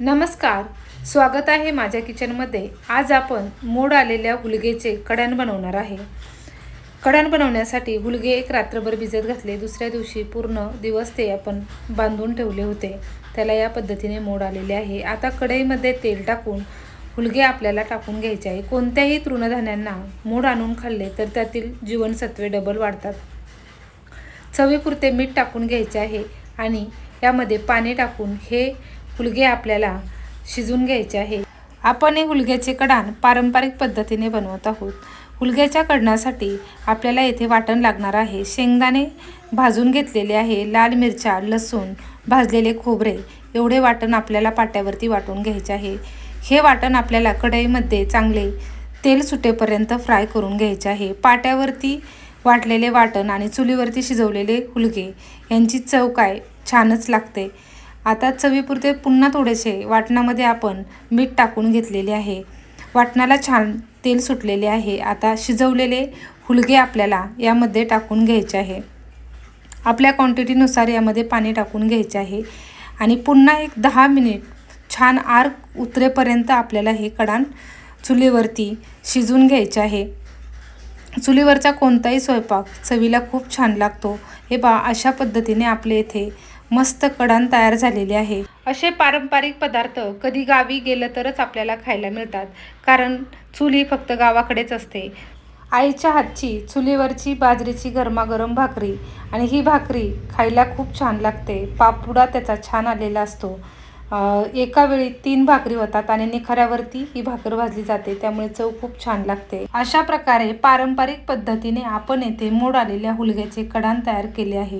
नमस्कार. स्वागत आहे माझ्या किचनमध्ये आज आपण मोड आलेल्या हुलगेचे कड्यान बनवणार आहे. कड्यान बनवण्यासाठी हुलगे एक रात्रभर भिजत घातले. दुसऱ्या दिवशी पूर्ण दिवस ते आपण बांधून ठेवले होते. त्याला या पद्धतीने मोड आलेले आहे. आता कढईमध्ये तेल टाकून हुलगे आपल्याला टाकून घ्यायचे आहे. कोणत्याही तृणधान्यांना मोड आणून खाल्ले तर त्यातील जीवनसत्वे डबल वाढतात. चवीपुरते मीठ टाकून घ्यायचे आहे आणि यामध्ये पाणी टाकून हे हुलगे आपल्याला शिजून घ्यायचे आहे. आपण हे हुलग्याचे कडाण पारंपरिक पद्धतीने बनवत आहोत. हुलग्याच्या कढणासाठी आपल्याला येथे वाटण लागणार आहे. शेंगदाणे भाजून घेतलेले आहे. लाल मिरच्या लसूण भाजलेले खोबरे एवढे वाटण आपल्याला पाट्यावरती वाटून घ्यायचे आहे. हे वाटण आपल्याला कढईमध्ये चांगले तेल सुटेपर्यंत फ्राय करून घ्यायचे आहे. पाट्यावरती वाटलेले वाटण आणि चुलीवरती शिजवलेले हुलगे यांची चव काय छानच लागते. आता चवीपुरते पुन्हा थोडेसे वाटणामध्ये आपण मीठ टाकून घेतलेले आहे. वाटणाला छान तेल सुटलेले आहे. आता शिजवलेले हुलगे आपल्याला यामध्ये टाकून घ्यायचे आहे. आपल्या क्वांटिटीनुसार यामध्ये पाणी टाकून घ्यायचे आहे. आणि पुन्हा एक दहा मिनिट छान आर उतरेपर्यंत आपल्याला हे कडाण चुलीवरती शिजून घ्यायचे आहे. चुलीवरचा कोणताही स्वयंपाक चवीला खूप छान लागतो. हे बा अशा पद्धतीने आपले इथे मस्त कडाण तयार झालेले आहे. असे पारंपरिक पदार्थ कधी गावी गेलं तरच आपल्याला खायला मिळतात. कारण चूल फक्त गावाकडेच असते. आईच्या हातची चुलीवरची बाजरीची गरमागरम भाकरी आणि ही भाकरी खायला खूप छान लागते. पापुडा त्याचा छान आलेला असतो. एका वेळी तीन भाकरी होतात आणि निखाऱ्यावरती ही भाकर भाजली जाते. त्यामुळे चव खूप छान लागते. अशा प्रकारे पारंपरिक पद्धतीने आपण येथे मोड आलेल्या हुलग्याचे कडाण तयार केले आहे.